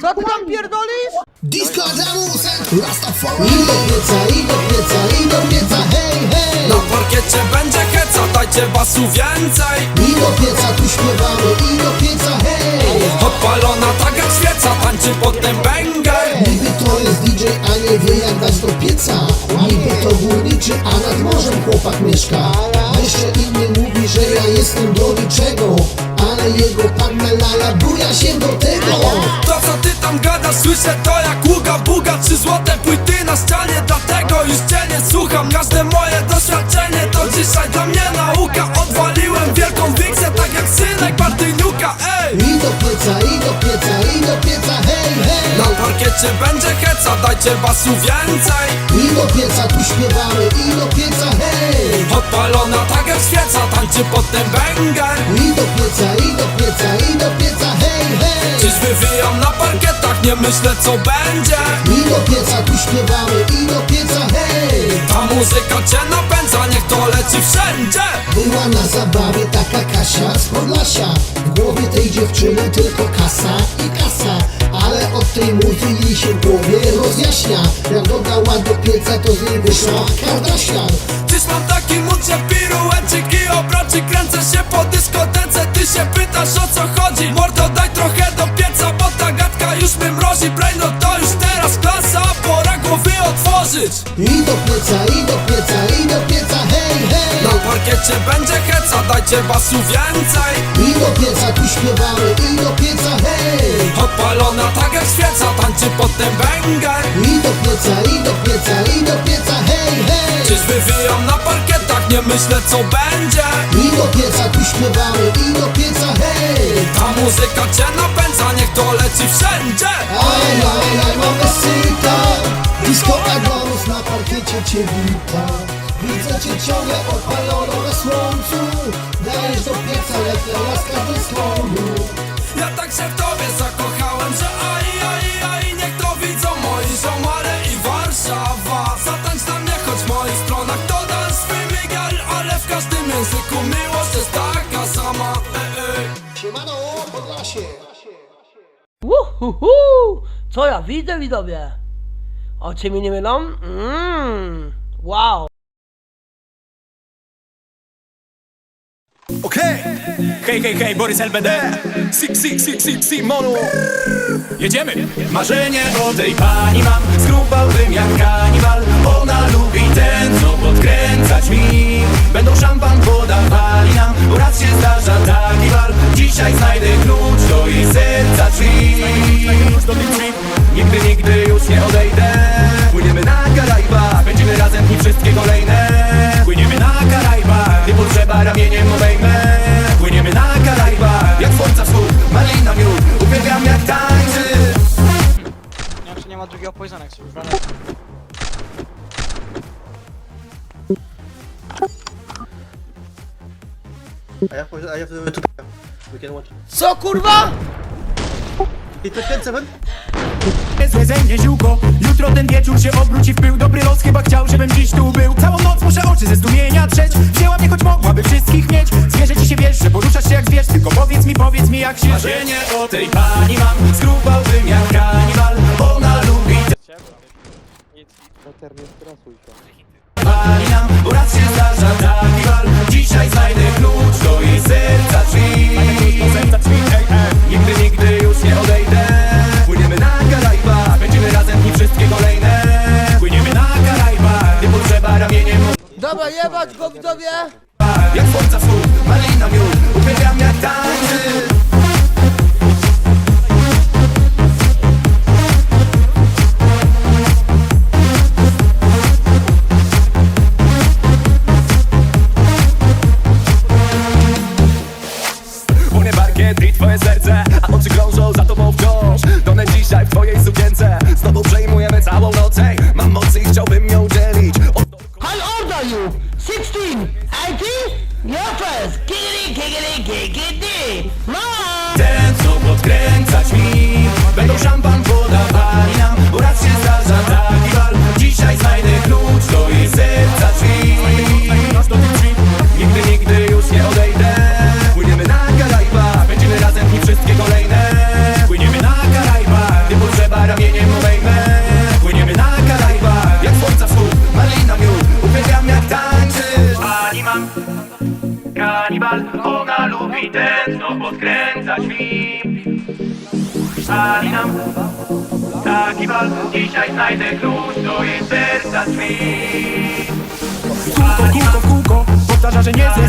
Co ty tam pierdolisz? Disco Adamus and Rastafari I do pieca, i do pieca, i do pieca, hej, hej! Na parkiecie będzie heca, dajcie basu więcej! I do pieca tu śpiewamy, i do pieca, hej! Odpalona tak jak świeca, tańczy pod ten banger Niby to jest DJ, a nie wie jak dać do pieca. Niby to górniczy, a nad morzem chłopak mieszka. Jeszcze inny mówi, że ja jestem do niczego Ale jego panna Lala buja się do tego. To co ty tam gadasz, słyszę to jak ługa buga Trzy złote płyty na ścianie, parkiecie będzie heca, dajcie basu więcej. I do pieca tu śpiewamy, i do pieca, hej. Odpalona tak jak świeca, tańczy pod ten banger I do pieca, i do pieca, i do pieca, hej, hej. Dziś wywijam na parkietach, nie myślę co będzie. I do pieca tu śpiewamy, i do pieca, hej. Ta muzyka cię napędza, niech to leci wszędzie. Była na zabawie taka Kasia z Podlasia. W głowie tej dziewczyny tylko kasa rozjaśnia Jak dodała do pieca to z niej wyszła Kardashian Dziś mam taki mód, że piruecik i obroci Kręcę się po dyskotece, ty się pytasz o co chodzi? Mordo daj trochę do pieca, bo ta gadka już mnie mrozi. Braino to już teraz klasa, pora głowy otworzyć. I do pieca, i do pieca, i do pieca, parkiecie będzie heca, dajcie basu więcej. I do pieca tu śpiewamy, i do pieca, hej. Odpalona tak jak świeca, tańczy pod ten banger I do pieca, i do pieca, i do pieca, hej, hej. Dziś wywijam na parkietach, nie myślę co będzie. I do pieca tu śpiewamy, i do pieca, hej. Ta muzyka cię napędza, niech to leci wszędzie. Aj, aj, aj, Podlasie Uhuhu! Co ja widzę, widzowie? Oczy mi nie mylą? Mmm, wow. Okej! Hej, hej, hej, Borys LBD! Si, si, si, si, si, Monu! Jedziemy! Marzenie o tej pani mam Skrupałbym jak kanibal Ona lubi ten, co podkręcać mi Będą szampan podawali nam Bo raz się zdarza taki wal Dzisiaj znajdę klucz do jej serca drzwi Nigdy, nigdy już nie odejdę. Płyniemy na Karaibach Będziemy razem i wszystkie kolejne. Płyniemy na Karaibach Gdy potrzeba ramieniem obejmę. Płyniemy na Karaibach Jak słońca wschód, malina miód. Uwielbiam jak tańczy. Nie wiem, czy nie ma drugiego poisona, jak sobie have, I have the two. We can watch. Co kurwa? The 10 7. Złe ze mnie ziółko. Jutro ten wieczór się obróci w pył. Dobry los chyba chciał, żebym dziś tu był. Całą noc muszę oczy ze zdumienia trzeć Wzięła mnie, choć mogłaby wszystkich mieć. Zwierzę ci się wiesz, że poruszasz się jak zwierz. Tylko powiedz mi, powiedz mi jak się Marzenie o tej pani mam. Skrupałbym Jak słońca wschód, malina miód Uwielbiam jak tańczy Kanibal, ona lubi tętno podkręcać film Pali nam taki bal Dzisiaj znajdę klucz do jej serca drzwi. Kółko, kółko, kółko Powtarza, że nie zje